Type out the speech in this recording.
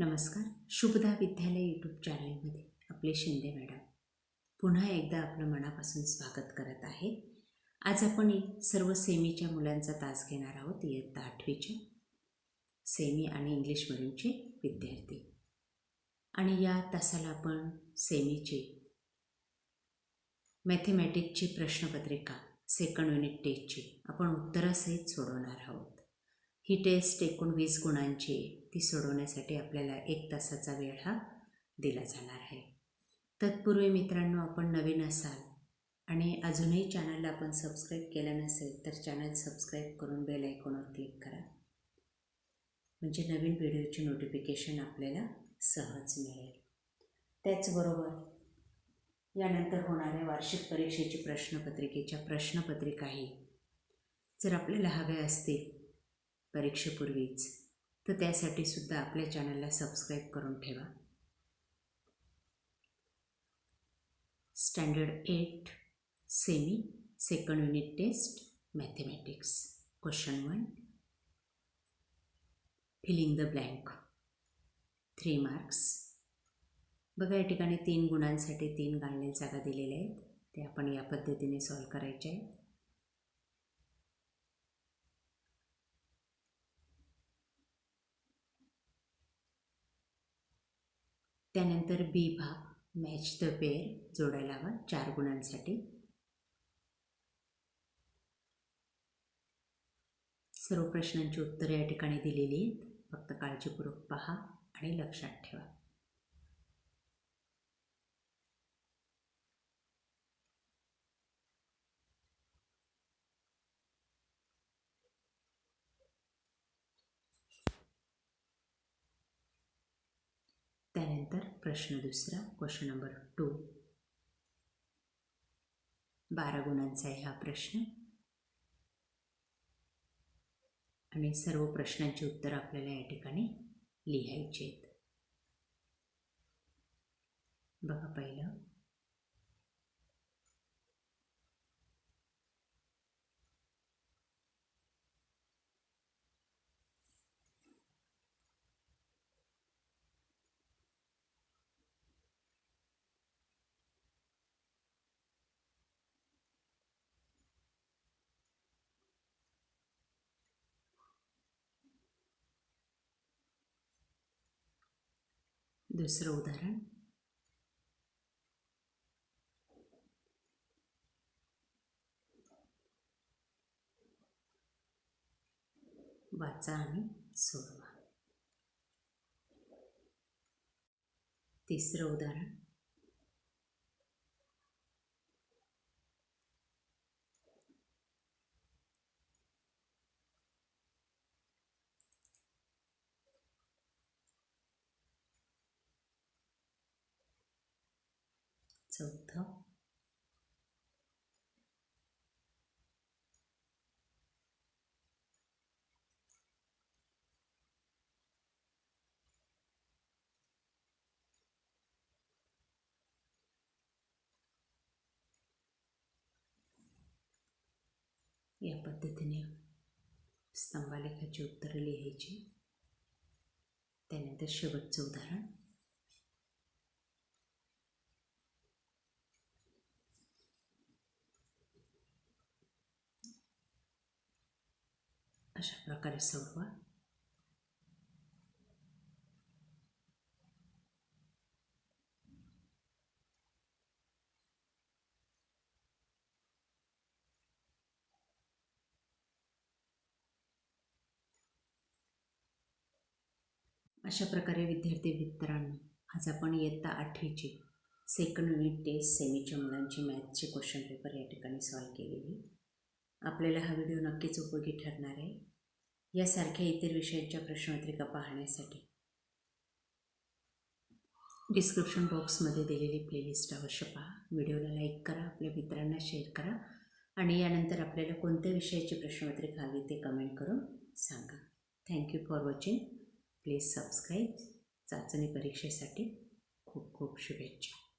नमस्कार. शुभदा विद्यालय यूट्यूब चॅनलमध्ये आपले शिंदे मॅडम. पुन्हा एकदा आपलं मनापासून स्वागत करत आहे. आज आपण सर्व सेमीच्या मुलांचा तास घेणार आहोत इयत्ता आठवीच्या. सेमी आणि इंग्लिश मिडियमचे विद्यार्थी. आणि या तासाला आपण सेमीचे मॅथेमॅटिक्सची प्रश्नपत्रिका सेकंड युनिट टेस्टची आपण उत्तरासहित सोडवणार आहोत. ही टेस्ट एकूण वीस गुणांची आहे. ती सोडवण्यासाठी आपल्याला एक तासाचा वेळ हा दिला जाणार आहे तत्पूर्वी मित्रांनो आपण नवीन असाल आणि अजूनही चॅनलला आपण सबस्क्राईब केलं नसेल तर चॅनल सबस्क्राईब करून बेल आयकॉनवर क्लिक करा म्हणजे नवीन व्हिडिओची नोटिफिकेशन आपल्याला सहज मिळेल त्याचबरोबर यानंतर होणाऱ्या वार्षिक परीक्षेची प्रश्नपत्रिकेच्या प्रश्नपत्रिकाही जर आपल्याला हव्या असतील परीक्षेपूर्वीच. तर त्यासाठी सुद्धा आपल्या चॅनलला सबस्क्राईब करून ठेवा. Standard eight semi second unit test mathematics. Question one. Filling the blank three marks बघा या ठिकाणी तीन गुणांसाठी तीन गाळलेल्या जागा दिलेल्या आहेत. ते आपण या पद्धतीने सॉल्व करायचे आहेत. त्यानंतर बी भाग मॅच द पेअर जोडायला हवा चार गुणांसाठी. सर्व प्रश्नांची उत्तरे या ठिकाणी दिलेली आहेत. फक्त काळजीपूर्वक पहा आणि लक्षात ठेवा. त्यानंतर प्रश्न दुसरा क्वेश्चन नंबर टू बारा गुणांचा आहे हा प्रश्न. आणि सर्व प्रश्नांची उत्तर आपल्याला या ठिकाणी लिहायची आहेत. बघा पहिलं. दुसरं उदाहरण. वाचा आणि सोडवा. तिसरं उदाहरण. चौथं या पद्धतीने स्तंभालेखाची उत्तरं लिहायची. त्यानंतर शेवटचं उदाहरण. अशा प्रकारे सोडवा अशा प्रकारे विद्यार्थी मित्रांनो आज आपण इयत्ता आठवीची सेकंड युनिट टेस्ट सेमीच्या मुलांची मॅथ्सचे क्वेश्चन पेपर या ठिकाणी सॉल्व केलेली. आपल्याला हा व्हिडिओ नक्कीच उपयोगी ठरणार आहे. यासारख्या इतर विषयांच्या प्रश्नपत्रिका पाहण्यासाठी डिस्क्रिप्शन बॉक्समध्ये दिलेली प्लेलिस्ट अवश्य पहा. व्हिडिओला लाईक करा आपल्या मित्रांना शेअर करा आणि यानंतर आपल्याला कोणत्या विषयाची प्रश्नपत्रिका हवी ते कमेंट करून सांगा. Thank you for watching please subscribe चाचणी परीक्षेसाठी खूप खूप शुभेच्छा.